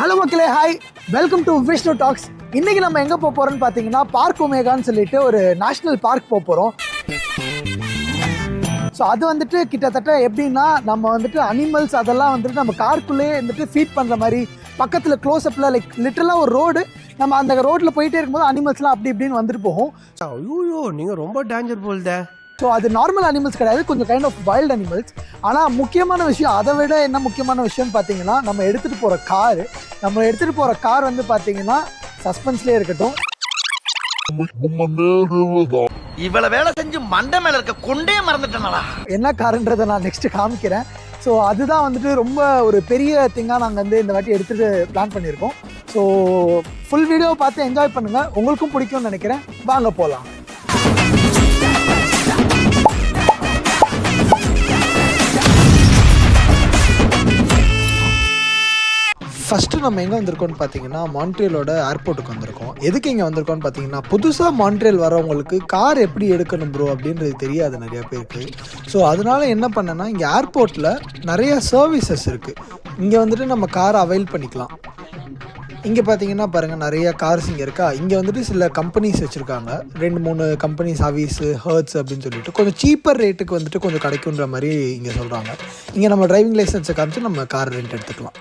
Hello மக்களே hi welcome to Vishnu talks இன்னைக்கு நம்ம எங்கே போக போகிறோம்னு பார்த்தீங்கன்னா பார்க் ஒமேகான்னு சொல்லிட்டு ஒரு நேஷ்னல் பார்க் போக போகிறோம் ஸோ அது வந்துட்டு கிட்டத்தட்ட எப்படின்னா நம்ம வந்துட்டு அனிமல்ஸ் அதெல்லாம் வந்துட்டு நம்ம காருக்குள்ளேயே வந்துட்டு ஃபீட் பண்ணுற மாதிரி பக்கத்தில் க்ளோஸ்அப்பில் லைக் லிட்டரலாக ஒரு ரோடு நம்ம அந்த ரோட்டில் போயிட்டே இருக்கும்போது அனிமல்ஸ்லாம் அப்படி இப்படின்னு வந்துட்டு போகும். ஐயோ நீங்கள் ரொம்ப டேஞ்சர் போல்தே. ஸோ அது நார்மல் அனிமல்ஸ் கிடையாது. கொஞ்சம் கைண்ட் ஆஃப் வைல்ட் அனிமல்ஸ் ஆனால் முக்கியமான விஷயம் அதை விட என்ன முக்கியமான விஷயம்னு பார்த்தீங்கன்னா நம்ம எடுத்துகிட்டு போகிற கார் நம்ம எடுத்துகிட்டு போகிற கார் வந்து பார்த்தீங்கன்னா சஸ்பென்ஸ்லேயே இருக்கட்டும். இவ்வளவு வேலை செஞ்சு மண்டை மேல இருக்க கொண்டே மறந்துட்டேனடா. என்ன காருன்றதை நான் நெக்ஸ்ட்டு காமிக்கிறேன். ஸோ அதுதான் வந்துட்டு ரொம்ப ஒரு பெரிய திங்காக நாங்கள் வந்து இந்த வாட்டி எடுத்துகிட்டு பிளான் பண்ணியிருக்கோம். ஸோ ஃபுல் வீடியோ பார்த்து என்ஜாய் பண்ணுங்கள் உங்களுக்கும் பிடிக்கும்னு நினைக்கிறேன். வாங்க போகலாம் ஃபஸ்ட்டு நம்ம எங்கே வந்திருக்கோம்னு பார்த்தீங்கன்னா மான்ட்ரியலோட ஏர்போர்ட்டுக்கு வந்திருக்கோம். எதுக்கு இங்கே வந்திருக்கோம்னு பார்த்தீங்கன்னா புதுசாக மான்ட்ரியல் வரவங்களுக்கு கார் எப்படி எடுக்கணும் ப்ரோ அப்படின்றது தெரியாது நிறையா பேருக்கு. ஸோ அதனால என்ன பண்ணேன்னா இங்கே ஏர்போர்ட்டில் நிறைய சர்வீசஸ் இருக்குது இங்கே வந்துட்டு நம்ம காரை அவைல் பண்ணிக்கலாம். இங்கே பார்த்தீங்கன்னா பாருங்கள் நிறைய கார்ஸ் இங்கே இருக்கா? இங்கே வந்துட்டு சில கம்பெனிஸ் வச்சுருக்காங்க. ரெண்டு மூணு கம்பெனிஸ் ஹவீஸு ஹர்ட்ஸ் அப்படின்னு சொல்லிட்டு. கொஞ்சம் சீப்பர் ரேட்டுக்கு வந்துட்டு கொஞ்சம் கிடைக்குன்ற மாதிரி இங்கே சொல்கிறாங்க இங்கே நம்ம டிரைவிங் லைசன்ஸை காமிச்சு நம்ம கார் ரெண்ட் எடுத்துக்கலாம்.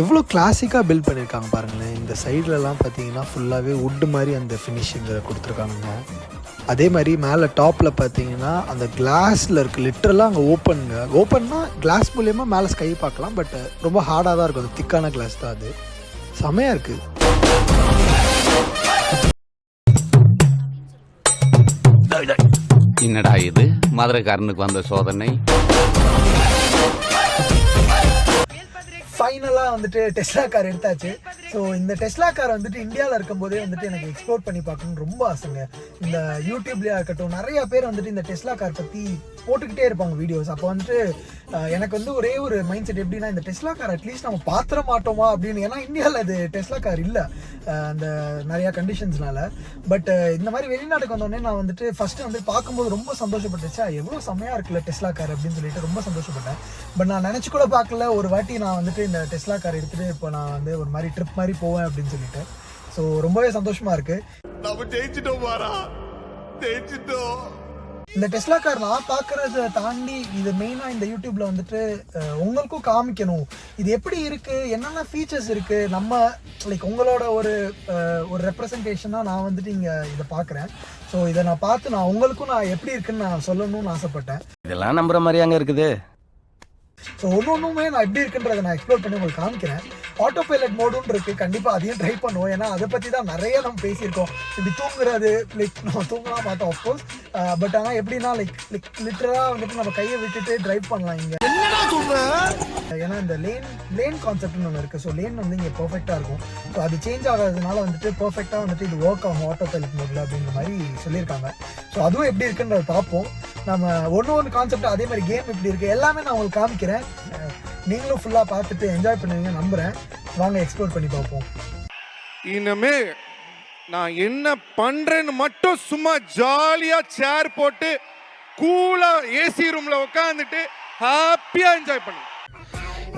எவ்வளோ கிளாசிக்காக பில்ட் பண்ணியிருக்காங்க பாருங்களேன். இந்த சைட்லலாம் பார்த்தீங்கன்னா ஃபுல்லாகவே வுட்டு மாதிரி அந்த ஃபினிஷிங்கில் கொடுத்துருக்காங்க அதே மாதிரி மேலே டாப்பில் பார்த்தீங்கன்னா அந்த கிளாஸில் இருக்குது லிட்டரலாக அங்கே ஓப்பனுங்க ஓப்பன்னா கிளாஸ் மூலயமா மேலே ஸ்கை பார்க்கலாம். பட் ரொம்ப ஹார்டாக தான் இருக்கும். அது திக்கான கிளாஸ் தான் அது. செமையாக இருக்குது என்னடா இது? மதுரைக்காரனுக்கு வந்த சோதனை. ஃபைனலாக வந்துட்டு டெஸ்லா கார் எடுத்தாச்சு. ஸோ இந்த டெஸ்லா கார் வந்துட்டு இந்தியாவில் இருக்கும்போதே வந்துட்டு எனக்கு எக்ஸ்ப்ளோர் பண்ணி பார்க்கணும்னு ரொம்ப ஆசைங்க. இந்த யூடியூப்லேயே இருக்கட்டும் நிறைய பேர் வந்துட்டு இந்த டெஸ்லா கார் பற்றி போட்டுக்கிட்டே இருப்பாங்க வீடியோஸ் அப்போ வந்துட்டு எனக்கு வந்து ஒரே ஒரு மைண்ட் செட் எப்படின்னா இந்த டெஸ்லா கார் அட்லீஸ்ட் நம்ம பாத்திர மாட்டோமா அப்படின்னு. ஏன்னா இந்தியாவில் அது டெஸ்லா கார் இல்லை. அந்த நிறையா கண்டிஷன்ஸ்னால பட் இந்த மாதிரி வெளிநாட்டுக்கு வந்தோடனே நான் வந்துட்டு ஃபஸ்ட்டு வந்து பார்க்கும்போது ரொம்ப சந்தோஷப்பட்டுச்சா. எவ்வளோ செம்மையாக இருக்குல்ல டெஸ்லா கார் அப்படின்னு சொல்லிட்டு ரொம்ப சந்தோஷப்பட்டேன். பட் நான் நினச்சி கூட பார்க்கல. ஒரு வாட்டி நான் வந்துட்டு இந்த டெஸ்லா கார் எடுத்துகிட்டு இப்போ நான் வந்து ஒரு மாதிரி ட்ரிப் மாதிரி போவேன் அப்படின்னு சொல்லிட்டு. ஸோ ரொம்பவே சந்தோஷமாக இருக்குது நம்ம ஜெயிச்சிட்டோம் மாறா ஜெயிச்சிட்டோம். இந்த டெஸ்லா கார் நான் பார்க்கறத தாண்டி இது மெயினாக இந்த யூடியூப்ல வந்துட்டு உங்களுக்கும் காமிக்கணும். இது எப்படி இருக்கு? என்னென்ன ஃபீச்சர்ஸ் இருக்கு? நம்ம லைக் உங்களோட ஒரு ஒரு ரெப்ரசன்டேஷனாக நான் வந்துட்டு இங்கே இதை பார்க்குறேன் ஸோ இதை நான் பார்த்து நான் உங்களுக்கும் நான் எப்படி இருக்குன்னு நான் சொல்லணும்னு ஆசைப்பட்டேன். இதெல்லாம் நம்புற மாதிரி அங்க இருக்குது. ஸோ ஒன்று ஒன்றுமே நான் எப்படி இருக்குன்றதை நான் எக்ஸ்ப்ளோர் பண்ணி உங்களுக்கு காமிக்கிறேன். ஆட்டோ பைலட் மோடும் இருக்கு. கண்டிப்பாக அதையும் ட்ரை பண்ணுவோம். ஏன்னா அதை பற்றி தான் நிறைய நம்ம பேசியிருக்கோம். இப்படி தூங்குறது லைக் நம்ம தூங்கலாம் பார்த்தோம் ஆஃப்கோர்ஸ் பட் ஆனால் எப்படின்னா லைக் லைக் லிட்டராக வந்துட்டு நம்ம கையை விட்டுட்டு ட்ரைவ் பண்ணலாம் இங்கே. ஏன்னா இந்த லேன் லேன் கான்செப்ட்னு ஒன்று இருக்குது ஸோ லேன் வந்து இங்கே பர்ஃபெக்டாக இருக்கும். ஸோ அது சேஞ்ச் ஆகாததுனால வந்துட்டு பர்ஃபெக்டாக வந்துட்டு இது ஒர்க் ஆகும் ஆட்டோ பைலட் மோடில் அப்படிங்கிற மாதிரி சொல்லியிருக்காங்க. ஸோ அதுவும் எப்படி இருக்குன்றத பார்ப்போம். நம்ம ஒன்று ஒன்று கான்செப்ட் அதே மாதிரி கேம் எப்படி இருக்குது எல்லாமே நான் உங்களுக்கு காமிக்கிறேன். நீங்களும் ஃபுல்லாக பார்த்துட்டு என்ஜாய் பண்ணுவீங்க நம்புகிறேன் வாங்க எக்ஸ்ப்ளோர் பண்ணி பார்ப்போம். இனிமே நான் என்ன பண்றேன்னு மட்டும் சும்மா ஜாலியா சேர் போட்டு கூலா ஏசி ரூம்ல உட்காந்துட்டு ஹாப்பியாக என்ஜாய் பண்ணு.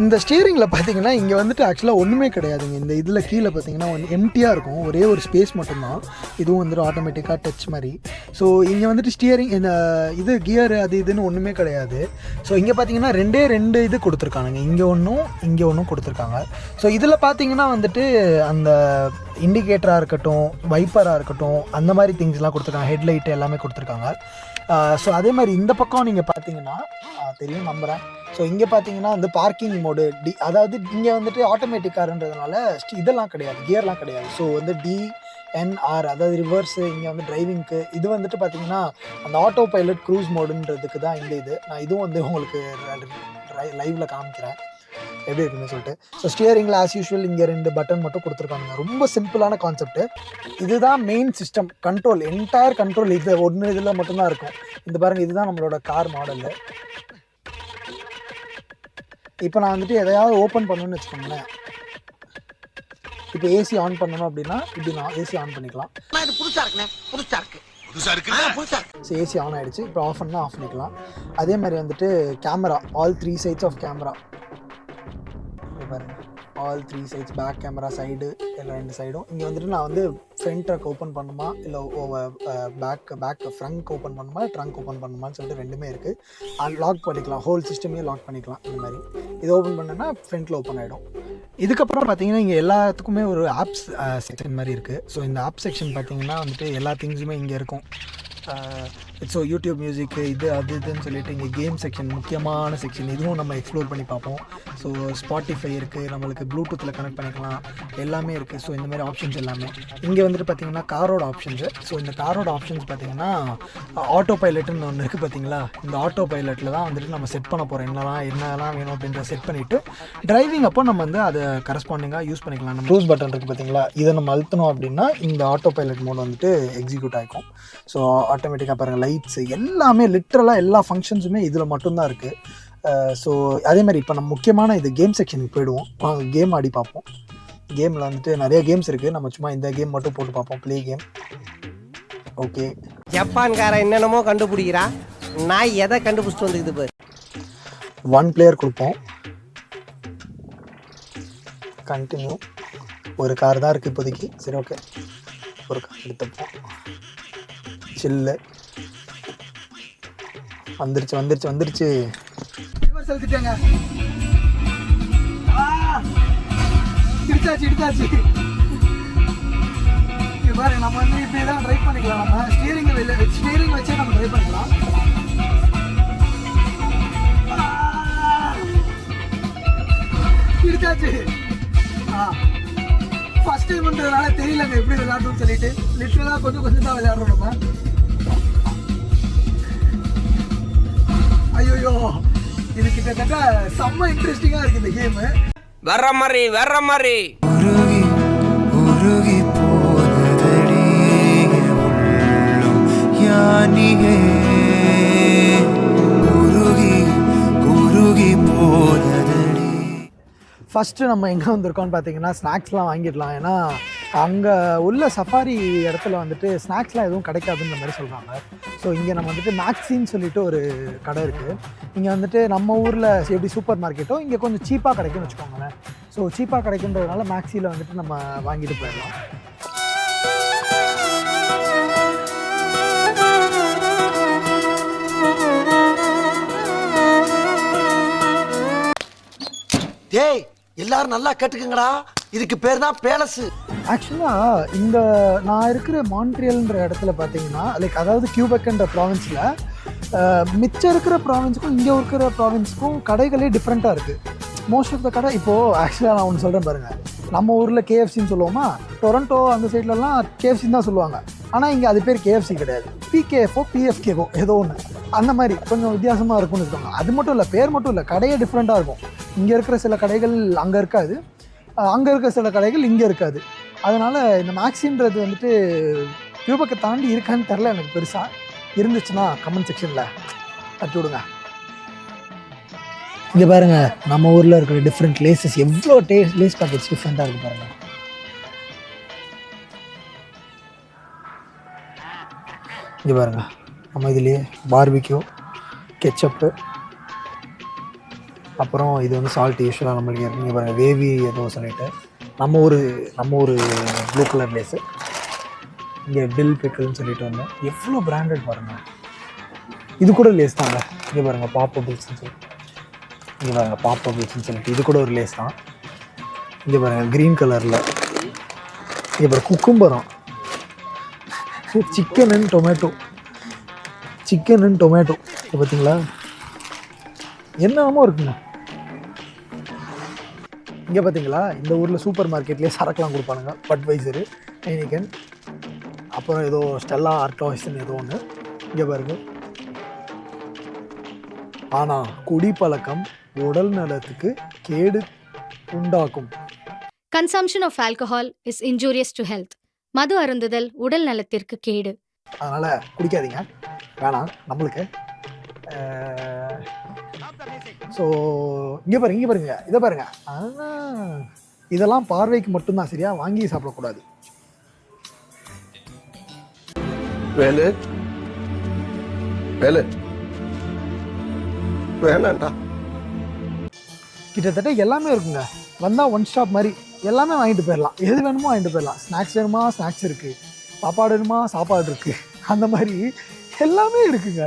இந்த ஸ்டியரிங்கில் பார்த்தீங்கன்னா இங்கே வந்துட்டு ஆக்சுவலாக ஒன்றுமே கிடையாதுங்க. இந்த இதில் கீழே பார்த்தீங்கன்னா ஒன் எம்டியாக இருக்கும். ஒரே ஒரு ஸ்பேஸ் மட்டும்தான். இதுவும் வந்துட்டு ஆட்டோமேட்டிக்காக டச் மாதிரி. ஸோ இங்கே வந்துட்டு ஸ்டியரிங் இந்த இது கியர் அது இதுன்னு ஒன்றுமே கிடையாது. ஸோ இங்கே பார்த்தீங்கன்னா ரெண்டே ரெண்டு இது கொடுத்துருக்கானுங்க. இங்கே ஒன்றும் இங்கே ஒன்றும் கொடுத்துருக்காங்க. ஸோ இதில் பார்த்தீங்கன்னா வந்துட்டு அந்த இண்டிகேட்டராக இருக்கட்டும் வைப்பராக இருக்கட்டும் அந்த மாதிரி திங்ஸ்லாம் கொடுத்துருக்காங்க. ஹெட்லைட் எல்லாமே கொடுத்துருக்காங்க. ஸோ அதே மாதிரி இந்த பக்கம் நீங்கள் பார்த்தீங்கன்னா தெரியும் நம்புகிறேன் ஸோ இங்கே பார்த்தீங்கன்னா வந்து பார்க்கிங் மோடு டி அதாவது இங்கே வந்துட்டு ஆட்டோமேட்டிக் காருன்றதுனால இதெல்லாம் கிடையாது கியர்லாம் கிடையாது. ஸோ வந்து டி என்ஆர் அதாவது ரிவர்ஸு இங்கே வந்து டிரைவிங்க்கு இது வந்துட்டு பார்த்தீங்கன்னா அந்த ஆட்டோ பைலட் க்ரூஸ் மோடுன்றதுக்கு தான் இந்த இது. நான் இதுவும் வந்து உங்களுக்கு லைவில் காமிக்கிறேன். எப்படி இருக்குன்னு சொல்லிட்டு. ஸோ ஸ்டியரிங்கில் ஆஸ் யூஷுவல் இங்கே ரெண்டு பட்டன் மட்டும் கொடுத்துருக்காங்க ரொம்ப சிம்பிளான கான்செப்ட் இதுதான் main system control entire control இது ஒன்று இதில் மட்டும்தான் இருக்கும். இந்த பாருங்க இதுதான் நம்மளோட கார் மாடலு இப்போ நான் வந்துட்டு எதையாவது ஓப்பன் பண்ணணும்னு வச்சுக்கோங்களேன். இப்போ ஏசி ஆன் பண்ணணும் அப்படின்னா இப்படி நான் ஏசி ஆன் பண்ணிக்கலாம். இது புதுசா இருக்குண்ணே. புதுசா இருக்கு. ஸோ ஏசி ஆன் ஆயிடுச்சு. இப்போ ஆஃப் பண்ணால் ஆஃப் பண்ணிக்கலாம். அதே மாதிரி வந்துட்டு camera all three sides of camera பாருங்க. All three sides back camera side எல்லா ரெண்டு சைடும் இங்கே வந்துட்டு நான் வந்து ஃப்ரண்ட் ட்ரக் ஓப்பன் பண்ணுமா? இல்லை பேக் பேக் ஃப்ரங்க் ஓப்பன் பண்ணுமா? ட்ரங்க் ஓப்பன் பண்ணுமான்னு சொல்லிட்டு ரெண்டுமே இருக்குது லாக் பண்ணிக்கலாம். ஹோல் சிஸ்டமே லாக் பண்ணிக்கலாம். இந்த மாதிரி. இது ஓப்பன் பண்ணேன்னா ஃப்ரண்ட்டில் ஓப்பன் ஆகிடும் இதுக்கப்புறம் பார்த்தீங்கன்னா இங்கே எல்லாத்துக்குமே ஒரு ஆப்ஸ் செக்ஷன் uh, மாதிரி இருக்குது ஸோ இந்த ஆப் செக்ஷன் பார்த்தீங்கன்னா வந்துட்டு எல்லா திங்ஸுமே இங்கே இருக்கும். ஸோ யூடியூப் மியூசிக்கு இது அது இதுன்னு சொல்லிட்டு இங்கே கேம் செக்ஷன் முக்கியமான செக்ஷன் இதுவும் நம்ம எக்ஸ்ப்ளோர் பண்ணி பார்ப்போம். ஸோ ஸ்பாட்டிஃபை இருக்குது நம்மளுக்கு ப்ளூடூத்தில் கனெக்ட் பண்ணிக்கலாம். எல்லாமே இருக்குது ஸோ இந்த மாதிரி ஆப்ஷன்ஸ் எல்லாமே. இங்கே வந்துட்டு பார்த்தீங்கன்னா காரோட ஆப்ஷன்ஸு ஸோ இந்த காரோட ஆப்ஷன்ஸ் பார்த்தீங்கன்னா ஆட்டோ பைலட்டுன்னு ஒன்று இருக்குது பார்த்தீங்களா இந்த ஆட்டோ பைலட்டில் தான் வந்துட்டு நம்ம செட் பண்ண போகிறோம் என்னலாம் என்னலாம் வேணும் அப்படின்றத செட் பண்ணிவிட்டு டிரைவிங் அப்போ நம்ம வந்து அதை கரஸ்பாண்டிங்காக யூஸ் பண்ணிக்கலாம். நம்ம ப்ளூஸ் பட்டன் இருக்குது பார்த்தீங்களா இதை நம்ம அழுத்தணும் அப்படின்னா இந்த ஆட்டோ பைலட் மோட் வந்துட்டு எக்ஸிக்யூட் ஆகிக்கும் ஸோ ஆட்டோமேட்டிக்காக பாருங்கள் லைட்ஸ் எல்லாமே லிட்ரலாக எல்லா ஃபங்க்ஷன்ஸுமே இதில் மட்டும்தான் இருக்குது ஸோ அதே மாதிரி இப்போ நம்ம முக்கியமான இது கேம் செக்ஷனுக்கு போயிடுவோம். வாங்க கேம் ஆடி பார்ப்போம். கேமில் வந்துட்டு நிறைய கேம்ஸ் இருக்குது நம்ம சும்மா இந்த கேம் மட்டும் போட்டு பார்ப்போம். ப்ளே கேம் ஓகே ஜப்பான்காரன் என்னென்னமோ கண்டுபிடிக்கிறா. நான் எதை கண்டுபிடிச்சிட்டு வந்துக்குது பாரு. ஒன் பிளேயர் கொடுப்போம். கண்டினியூ ஒரு கார் தான் இருக்குது இப்போதைக்கு. சரி ஓகே ஒரு கார் எடுத்துப்போம். சில்லு. வந்துருச்சு வந்துருச்சு வந்துருச்சு. செலுத்திட்டாங்க இடிச்சாச்சு இடிச்சாச்சு பாரு நம்ம வந்து இப்படி தான் ட்ரைவ் பண்ணிக்கலாம். நம்ம ஸ்டீரிங் வெளில ஸ்டீரிங் வச்சே நம்ம ட்ரைவ் பண்ணிக்கலாம். இடிச்சாச்சு ஃபர்ஸ்ட் டைம்ன்றதுனால தெரியலங்க எப்படி விளையாடணும்னு சொல்லிட்டு. லிட்டரலாக கொஞ்சம் கொஞ்சம் தான் விளையாடுறோம் நம்ம ஐயோ இது கிட்டத்தட்ட செம்ம இன்ட்ரெஸ்டிங்காக இருக்கு இந்த கேமு வர்ற மாதிரி வர்ற மாதிரி. உருகி உருகி போனதடி யானியே. ஃபஸ்ட்டு நம்ம எங்கே வந்திருக்கோம்னு பார்த்தீங்கன்னா ஸ்நாக்ஸ்லாம் வாங்கிடலாம். ஏன்னா அங்கே உள்ள சஃபாரி இடத்துல வந்துட்டு ஸ்நாக்ஸ்லாம் எதுவும் கிடைக்காதுன்ற மாதிரி சொல்கிறாங்க ஸோ இங்கே நம்ம வந்துட்டு மேக்ஸின்னு சொல்லிட்டு ஒரு கடை இருக்குது இங்கே வந்துட்டு நம்ம ஊரில் எப்படி சூப்பர் மார்க்கெட்டோ இங்கே கொஞ்சம் சீப்பாக கிடைக்கும்னு வச்சுக்கோங்களேன். ஸோ சீப்பாக கிடைக்குன்றதுனால மேக்ஸியில் வந்துட்டு நம்ம வாங்கிட்டு போயிடலாம். டேய் எல்லாரும் நல்லா கேட்டுக்கங்கடா. இதுக்கு பேர் தான் பேலஸ். ஆக்சுவலாக இந்த நான் இருக்கிற மான்ட்ரியல்ன்ற இடத்துல பார்த்தீங்கன்னா லைக் அதாவது கியூபெக்ன்ற ப்ராவின்ஸில் மிச்சம் இருக்கிற ப்ராவின்ஸுக்கும் இங்கே இருக்கிற ப்ராவின்ஸுக்கும் கடைகளே டிஃப்ரெண்ட்டாக இருக்குது மோஸ்ட் ஆஃப் த கடை இப்போது ஆக்சுவலாக நான் ஒன்று சொல்கிறேன் பாருங்கள் நம்ம ஊரில் கேஎஃப்சின்னு சொல்லுவோமா? டொரண்டோ அந்த சைட்லலாம் கேஎஃப்சின்னு தான் சொல்லுவாங்க. ஆனால் இங்கே அது பேர் கேஎஃப்சி கிடையாது. பிகேஎஃப்ஓ பிஎஃப்கேவோ ஏதோ ஒன்று அந்த மாதிரி கொஞ்சம் வித்தியாசமாக இருக்கும்னு வச்சுக்கோங்க. அது மட்டும் இல்லை பேர் மட்டும் இல்லை கடையே டிஃப்ரெண்ட்டாக இருக்கும். இங்கே இருக்கிற சில கடைகள் அங்கே இருக்காது. அங்கே இருக்கிற சில கடைகள் இங்கே இருக்காது. அதனால் இந்த மேக்ஸின்றது வந்துட்டு கியூபக்கை தாண்டி இருக்கான்னு தெரில எனக்கு பெருசாக இருந்துச்சுன்னா கமெண்ட் செக்ஷனில் தட்டி விடுங்க. இங்கே பாருங்க நம்ம ஊரில் இருக்கிற டிஃப்ரெண்ட் லேசஸ் எவ்வளோ டே லேஸ் பேக்கெட்ஸ் டிஃப்ரெண்ட்டாக இருக்குது பாருங்கள் இங்கே பாருங்க நம்ம இதுலேயே பார்பிக்யூ கெச்சப்பு அப்புறம் இது வந்து சால்ட் யூஸ்வலாக நம்மளுக்கு இருக்கு. இங்கே பாருங்கள் வேவி ஏதோ சொல்லிட்டு நம்ம ஒரு நம்ம ஒரு ப்ளூ கலர் லேஸு இங்கே டில் பிக்கல்னு சொல்லிட்டு வந்தேன் எவ்வளோ பிராண்டட் பாருங்கள் இது கூட லேஸ் தாங்க. இங்கே பாருங்கள் பாப்பபிள்ஸ்னு சொல்லி இங்கே பாருங்கள் பாப்பபிள்ஸ்னு சொல்லிட்டு. இது கூட ஒரு லேஸ் தான். இங்கே பாருங்கள் க்ரீன் கலரில் இங்கே பாருங்க குக்கும்பரம் chicken and tomato chicken and tomato இது பார்த்தீங்களா என்னமோ இருக்குங்க. இங்கே பார்த்தீங்களா இந்த ஊரில் சூப்பர் மார்க்கெட்லேயே சரக்குலாம் கொடுப்பானுங்க. பட்வைசரு ஹைனிகன் அப்புறம் ஏதோ ஸ்டெல்லா ஆர்டாய்ஸ்னு ஏதோ ஒன்று இங்கே பாருங்க. ஆனால் குடிப்பழக்கம் உடல் நலத்துக்கு கேடு உண்டாக்கும். Consumption of alcohol is injurious to health. மது அருந்துதல் உடல் நலத்திற்கு கேடு. அதனால் குடிக்காதீங்க. வேணாம் நம்மளுக்கு ஸோ இங்கே பாருங்க இங்கே பாருங்க. இதை பாருங்க. இதெல்லாம் பார்வைக்கு மட்டும்தான் சரியா? வாங்கி சாப்பிடக்கூடாது. வேலு. வேலு. வேணாண்டா. கிட்டத்தட்ட எல்லாமே இருக்குங்க. வந்தால் ஒன் ஸ்டாப் மாதிரி. எல்லாமே வாங்கிட்டு போயிடலாம். எது வேணுமோ வாங்கிட்டு போயிடலாம். ஸ்நாக்ஸ் வேணுமா? ஸ்நாக்ஸ் இருக்குது சாப்பாடு வேணுமா? சாப்பாடு இருக்குது அந்த மாதிரி எல்லாமே இருக்குங்க.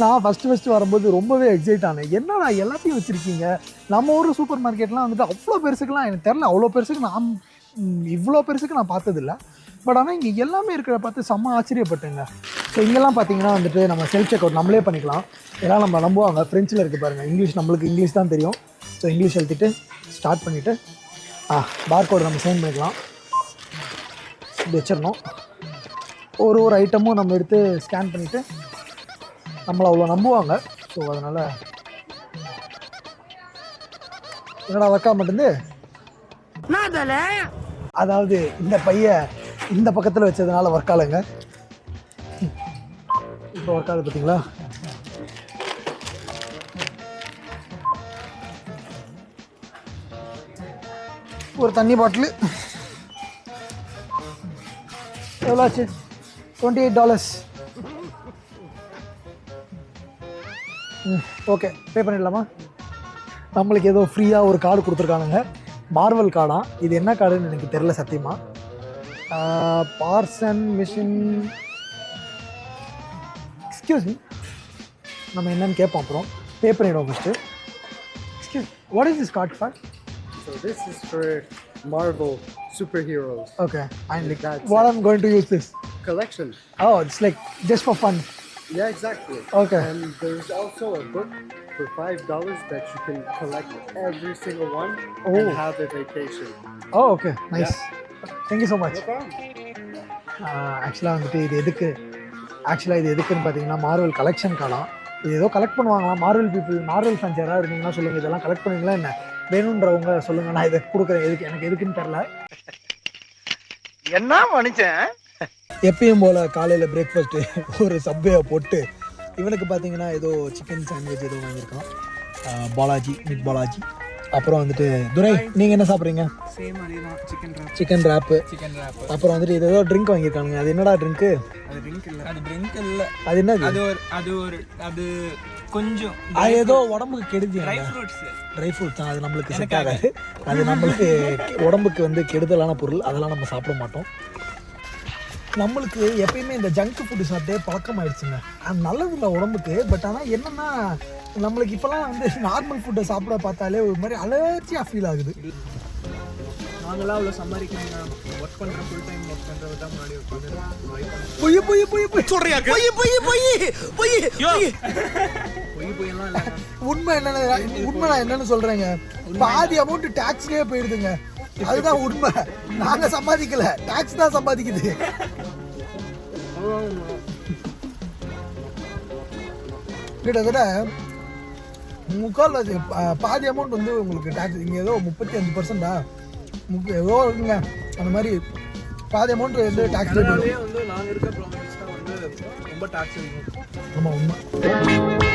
நான் ஃபஸ்ட்டு ஃபஸ்ட்டு வரும்போது ரொம்பவே எக்ஸைட் ஆனேன். என்னடா எல்லாத்தையும் வச்சுருக்கீங்க? நம்ம ஊர் சூப்பர் மார்க்கெட்லாம் வந்துட்டு அவ்வளோ பெருசுக்கெலாம் எனக்கு தெரில அவ்வளோ பெருசுக்கு நான் இவ்வளோ பெருசுக்கு நான் பார்த்ததில்ல. பட் ஆனால் இங்கே எல்லாமே இருக்கிற பார்த்து செம்ம ஆச்சரியப்பட்டேங்க. ஸோ இங்கெல்லாம் பார்த்தீங்கன்னா வந்துட்டு நம்ம செல்ஃப் செக் அவுட் நம்மளே பண்ணிக்கலாம். எல்லாம் நம்ம நம்புவாங்க ஃப்ரெஞ்சில் இருக்குது பாருங்கள் இங்கிலீஷ் நம்மளுக்கு இங்கிலீஷ் தான் தெரியும். ஸோ இங்கிலீஷ் எழுதிட்டு ஸ்டார்ட் பண்ணிவிட்டு ஆ பார்கோடு நம்ம சைன் பண்ணிக்கலாம். இப்படி வச்சிடணும். ஒரு ஒரு ஐட்டமும் நம்ம எடுத்து ஸ்கேன் பண்ணிவிட்டு நம்மளை அவ்வளோ நம்புவாங்க. ஸோ அதனால் என்னடா ஒர்க் மட்டுந்து அதாவது இந்த பையன் இந்த பக்கத்தில் வச்சதுனால ஒர்க் ஆளுங்க. இப்போ ஒர்க் ஆகுது பார்த்தீங்களா ஒரு தண்ணி பாட்டில். எவ்வளோ ஆச்சு? Twenty eight dollars okay pay பண்ணிடலாமா? நம்மளுக்கு ஏதோ ஃப்ரீயாக ஒரு கார்டு கொடுத்துருக்கானுங்க. மார்வல் கார்டா இது என்ன கார்டுன்னு எனக்கு தெரில சத்தியமா. பார்சன் மிஷின் எக்ஸ்கியூஸ் மீ நம்ம என்னன்னு கேட்போம் அப்புறம். பே பண்ணிடுவோம் first excuse what is this card for So this is for Marvel superheroes. Okay and That's what I'm going to use this collection. Oh it's like just for fun Yeah, exactly. Okay. And there's also a book for five dollars that you can collect every single one Oh. and have a vacation. Oh okay nice thank you so much No problem. ஆக்சுவலாக வந்துட்டு இது எதுக்கு? ஆக்சுவலாக இது எதுக்குன்னு பார்த்தீங்கன்னா Marvel collection காலம். இது ஏதோ கலெக்ட் பண்ணுவாங்களாம் மார்வல் பீப்புள் மார்வல் ஃபேன்ஸ் யாராவது இருந்தீங்கன்னா சொல்லுங்கள் இதெல்லாம் கலெக்ட் பண்ணுவீங்களா என்ன? வேணுன்றவங்க சொல்லுங்கள் நான் இதை கொடுக்குறேன். எதுக்கு எனக்கு எதுக்குன்னு தெரில. என்ன மனுஷன்? எப்பயும் போல் காலையில் பிரேக்ஃபாஸ்ட்டு ஒரு சப்வேயை போட்டு இவனுக்கு பார்த்தீங்கன்னா ஏதோ சிக்கன் சாண்ட்விச் ஏதோ வாங்கியிருக்கான். பாலாஜி மிட் பாலாஜி. அப்புறம் வந்துட்டு துரை நீங்கள் என்ன சாப்பிட்றீங்க? சிக்கன் ராப் சிக்கன் ரேப்பு அப்புறம் வந்துட்டு இது ஏதோ ட்ரிங்க் வாங்கியிருக்கானுங்க. அது என்னடா ட்ரிங்க்கு அது ட்ரிங்க் இல்லை. அது ட்ரிங்க் இல்லை. அது என்னது? அது ஒரு அது ஒரு அது கொஞ்சம் அது ஏதோ உடம்புக்கு கெடுதி ட்ரை ஃப்ரூட்ஸ் ட்ரை ஃப்ரூட்ஸ் தான். அது நம்மளுக்கு செட் ஆகாது. அது நம்மளுக்கு உடம்புக்கு வந்து கெடுதலான பொருள். அதெல்லாம் நம்ம சாப்பிட மாட்டோம். நம்மளுக்கு எப்பயுமே இந்த ஜங்க் ஃபுட்டு சாப்பிட்டே பழக்கம் ஆயிடுச்சுங்க அது நல்லது இல்லை உடம்புக்கு பட் ஆனால் என்னன்னா நம்மளுக்கு இப்போலாம் வந்து நார்மல் ஃபுட்டை சாப்பிட பார்த்தாலே ஒரு மாதிரி அலர்ச்சியாக ஃபீல் ஆகுது. நாங்களாம் அவ்வளோ சம்பாதிக்கணும் ஒர்க் பண்ணுற ஃபுல் டைம் ஒர்க் பண்ணுறது தான் முன்னாடி உட்காந்து பொய் பொய் பொய் பொய். சொல்றியா பொய் பொய் பொய் பொய் பொய். பொய்யெல்லாம் இல்லை உண்மை என்னன்னு உண்மை நான் என்னன்னு சொல்றேங்க. பாதி அமௌண்ட் டாக்ஸ்லயே போயிடுதுங்க. அதுதான் உண்மை. நாங்க சம்பாதிக்கல. டாக்ஸ் தான் சம்பாதிக்குது. கிட்டத்தட்ட முக்கால் பாதி அமௌண்ட் வந்து உங்களுக்கு டாக்ஸ் இங்கே ஏதோ முப்பத்தி அஞ்சு பர்சன்டா ஏதோ இருக்குங்க. அந்த மாதிரி பாதி அமௌண்ட் வந்து டாக்ஸ் வந்து நாங்கள் இருக்க ப்ராமிஸ் தான் வந்து ரொம்ப டாக்ஸ் ஆமாம் உண்மை.